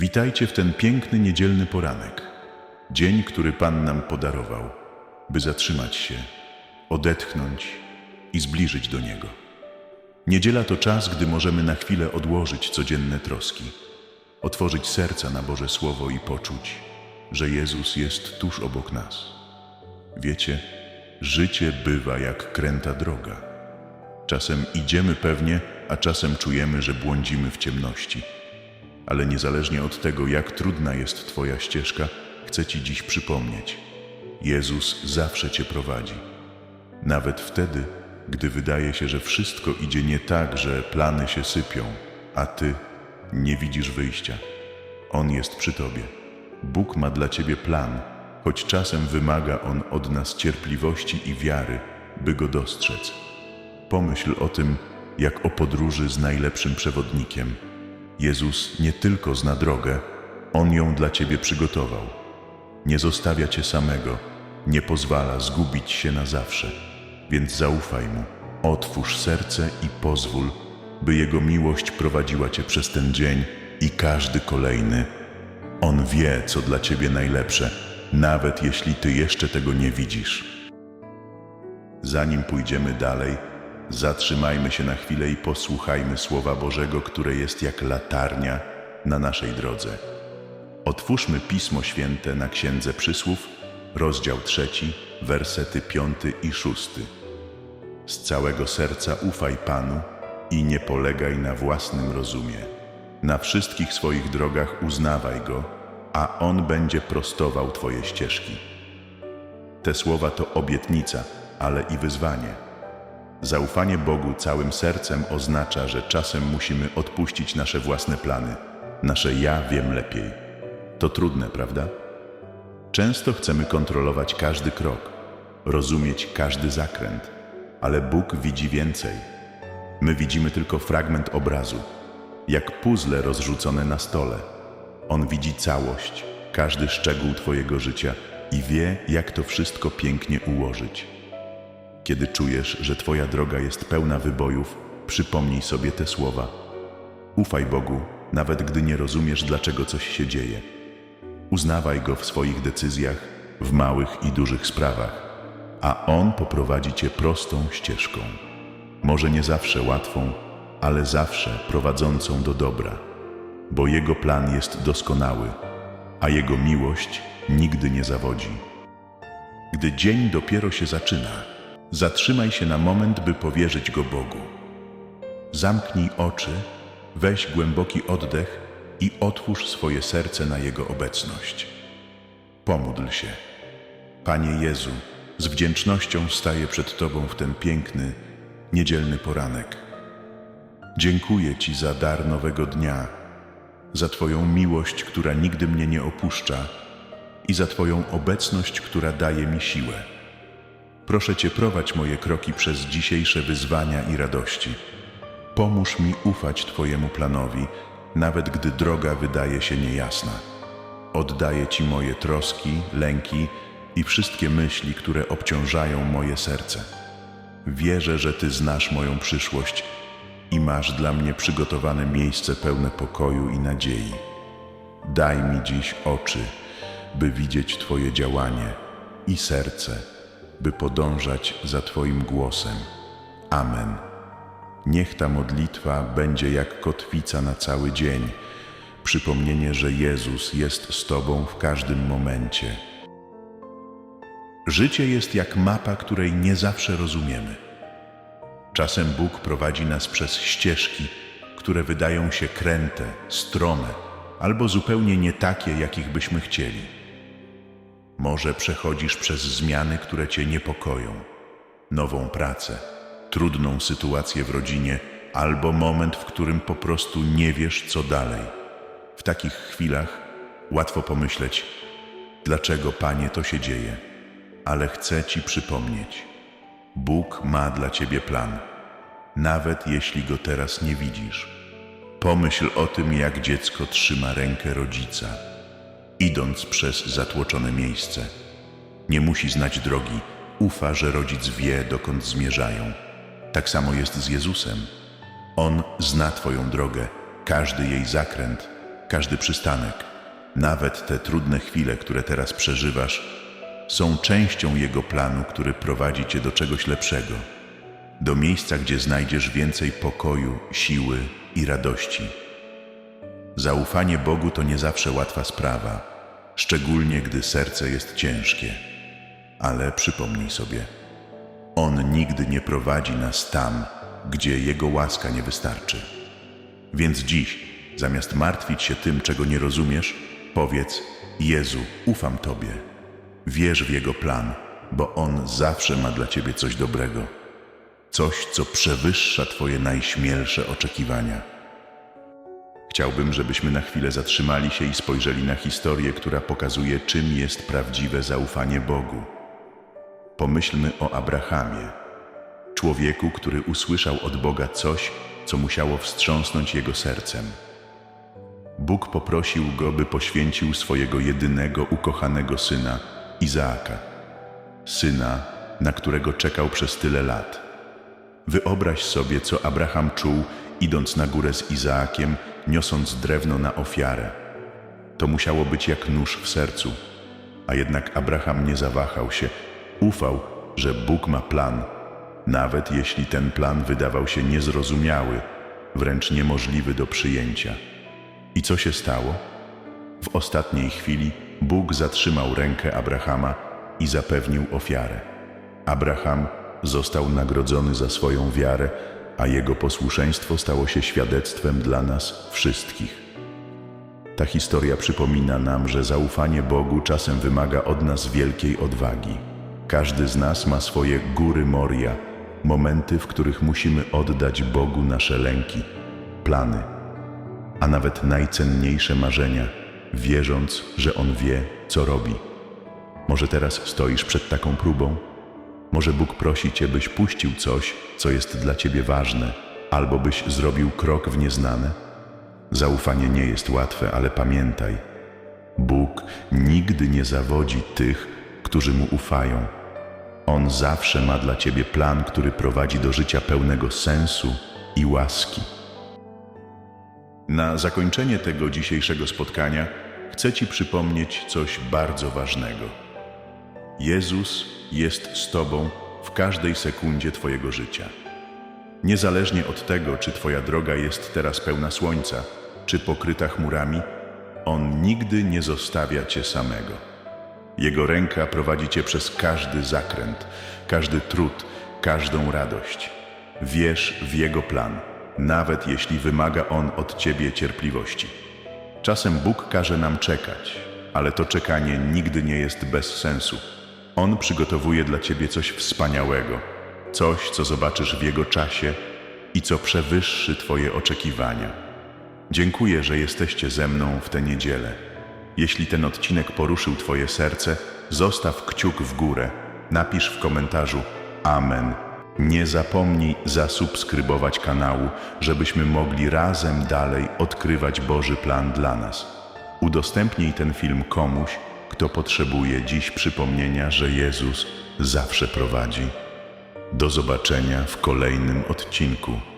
Witajcie w ten piękny niedzielny poranek. Dzień, który Pan nam podarował, by zatrzymać się, odetchnąć i zbliżyć do Niego. Niedziela to czas, gdy możemy na chwilę odłożyć codzienne troski, otworzyć serca na Boże Słowo i poczuć, że Jezus jest tuż obok nas. Wiecie, życie bywa jak kręta droga. Czasem idziemy pewnie, a czasem czujemy, że błądzimy w ciemności. Ale niezależnie od tego, jak trudna jest Twoja ścieżka, chcę Ci dziś przypomnieć: Jezus zawsze Cię prowadzi. Nawet wtedy, gdy wydaje się, że wszystko idzie nie tak, że plany się sypią, a Ty nie widzisz wyjścia. On jest przy Tobie. Bóg ma dla Ciebie plan, choć czasem wymaga On od nas cierpliwości i wiary, by go dostrzec. Pomyśl o tym, jak o podróży z najlepszym przewodnikiem. Jezus nie tylko zna drogę, On ją dla Ciebie przygotował. Nie zostawia Cię samego, nie pozwala zgubić się na zawsze. Więc zaufaj Mu, otwórz serce i pozwól, by Jego miłość prowadziła Cię przez ten dzień i każdy kolejny. On wie, co dla Ciebie najlepsze, nawet jeśli Ty jeszcze tego nie widzisz. Zanim pójdziemy dalej, zatrzymajmy się na chwilę i posłuchajmy Słowa Bożego, które jest jak latarnia na naszej drodze. Otwórzmy Pismo Święte na Księdze Przysłów, rozdział trzeci, wersety piąty i szósty. Z całego serca ufaj Panu i nie polegaj na własnym rozumie. Na wszystkich swoich drogach uznawaj Go, a On będzie prostował Twoje ścieżki. Te słowa to obietnica, ale i wyzwanie. Zaufanie Bogu całym sercem oznacza, że czasem musimy odpuścić nasze własne plany, nasze ja wiem lepiej. To trudne, prawda? Często chcemy kontrolować każdy krok, rozumieć każdy zakręt, ale Bóg widzi więcej. My widzimy tylko fragment obrazu, jak puzzle rozrzucone na stole. On widzi całość, każdy szczegół Twojego życia i wie, jak to wszystko pięknie ułożyć. Kiedy czujesz, że Twoja droga jest pełna wybojów, przypomnij sobie te słowa. Ufaj Bogu, nawet gdy nie rozumiesz, dlaczego coś się dzieje. Uznawaj Go w swoich decyzjach, w małych i dużych sprawach, a On poprowadzi Cię prostą ścieżką. Może nie zawsze łatwą, ale zawsze prowadzącą do dobra, bo Jego plan jest doskonały, a Jego miłość nigdy nie zawodzi. Gdy dzień dopiero się zaczyna, zatrzymaj się na moment, by powierzyć go Bogu. Zamknij oczy, weź głęboki oddech i otwórz swoje serce na Jego obecność. Pomódl się. Panie Jezu, z wdzięcznością staję przed Tobą w ten piękny, niedzielny poranek. Dziękuję Ci za dar nowego dnia, za Twoją miłość, która nigdy mnie nie opuszcza i za Twoją obecność, która daje mi siłę. Proszę Cię, prowadź moje kroki przez dzisiejsze wyzwania i radości. Pomóż mi ufać Twojemu planowi, nawet gdy droga wydaje się niejasna. Oddaję Ci moje troski, lęki i wszystkie myśli, które obciążają moje serce. Wierzę, że Ty znasz moją przyszłość i masz dla mnie przygotowane miejsce pełne pokoju i nadziei. Daj mi dziś oczy, by widzieć Twoje działanie i serce, by podążać za Twoim głosem. Amen. Niech ta modlitwa będzie jak kotwica na cały dzień, przypomnienie, że Jezus jest z Tobą w każdym momencie. Życie jest jak mapa, której nie zawsze rozumiemy. Czasem Bóg prowadzi nas przez ścieżki, które wydają się kręte, strome albo zupełnie nie takie, jakich byśmy chcieli. Może przechodzisz przez zmiany, które cię niepokoją, nową pracę, trudną sytuację w rodzinie albo moment, w którym po prostu nie wiesz, co dalej. W takich chwilach łatwo pomyśleć, dlaczego, Panie, to się dzieje, ale chcę Ci przypomnieć. Bóg ma dla Ciebie plan, nawet jeśli go teraz nie widzisz. Pomyśl o tym, jak dziecko trzyma rękę rodzica, idąc przez zatłoczone miejsce. Nie musi znać drogi, ufa, że rodzic wie, dokąd zmierzają. Tak samo jest z Jezusem. On zna Twoją drogę, każdy jej zakręt każdy przystanek, nawet te trudne chwile, które teraz przeżywasz, są częścią Jego planu, który prowadzi Cię do czegoś lepszego, do miejsca, gdzie znajdziesz więcej pokoju, siły i radości. Zaufanie Bogu to nie zawsze łatwa sprawa, szczególnie gdy serce jest ciężkie. Ale przypomnij sobie, On nigdy nie prowadzi nas tam, gdzie Jego łaska nie wystarczy. Więc dziś, zamiast martwić się tym, czego nie rozumiesz, powiedz: Jezu, ufam Tobie. Wierz w Jego plan, bo On zawsze ma dla Ciebie coś dobrego. Coś, co przewyższa Twoje najśmielsze oczekiwania. Chciałbym, żebyśmy na chwilę zatrzymali się i spojrzeli na historię, która pokazuje, czym jest prawdziwe zaufanie Bogu. Pomyślmy o Abrahamie, człowieku, który usłyszał od Boga coś, co musiało wstrząsnąć jego sercem. Bóg poprosił go, by poświęcił swojego jedynego ukochanego syna, Izaaka, syna, na którego czekał przez tyle lat. Wyobraź sobie, co Abraham czuł, idąc na górę z Izaakiem, niosąc drewno na ofiarę. To musiało być jak nóż w sercu, a jednak Abraham nie zawahał się, ufał, że Bóg ma plan, nawet jeśli ten plan wydawał się niezrozumiały, wręcz niemożliwy do przyjęcia. I co się stało? W ostatniej chwili Bóg zatrzymał rękę Abrahama i zapewnił ofiarę. Abraham został nagrodzony za swoją wiarę, a jego posłuszeństwo stało się świadectwem dla nas wszystkich. Ta historia przypomina nam, że zaufanie Bogu czasem wymaga od nas wielkiej odwagi. Każdy z nas ma swoje góry Moria, momenty, w których musimy oddać Bogu nasze lęki, plany, a nawet najcenniejsze marzenia, wierząc, że On wie, co robi. Może teraz stoisz przed taką próbą? Może Bóg prosi Cię, byś puścił coś, co jest dla Ciebie ważne, albo byś zrobił krok w nieznane? Zaufanie nie jest łatwe, ale pamiętaj, Bóg nigdy nie zawodzi tych, którzy Mu ufają. On zawsze ma dla Ciebie plan, który prowadzi do życia pełnego sensu i łaski. Na zakończenie tego dzisiejszego spotkania chcę Ci przypomnieć coś bardzo ważnego. Jezus jest z Tobą w każdej sekundzie Twojego życia. Niezależnie od tego, czy Twoja droga jest teraz pełna słońca, czy pokryta chmurami, On nigdy nie zostawia Cię samego. Jego ręka prowadzi Cię przez każdy zakręt, każdy trud, każdą radość. Wierz w Jego plan, nawet jeśli wymaga On od Ciebie cierpliwości. Czasem Bóg każe nam czekać, ale to czekanie nigdy nie jest bez sensu. On przygotowuje dla Ciebie coś wspaniałego, coś, co zobaczysz w Jego czasie i co przewyższy Twoje oczekiwania. Dziękuję, że jesteście ze mną w tę niedzielę. Jeśli ten odcinek poruszył Twoje serce, zostaw kciuk w górę, napisz w komentarzu Amen. Nie zapomnij zasubskrybować kanału, żebyśmy mogli razem dalej odkrywać Boży plan dla nas. Udostępnij ten film komuś, kto potrzebuje dziś przypomnienia, że Jezus zawsze prowadzi. Do zobaczenia w kolejnym odcinku.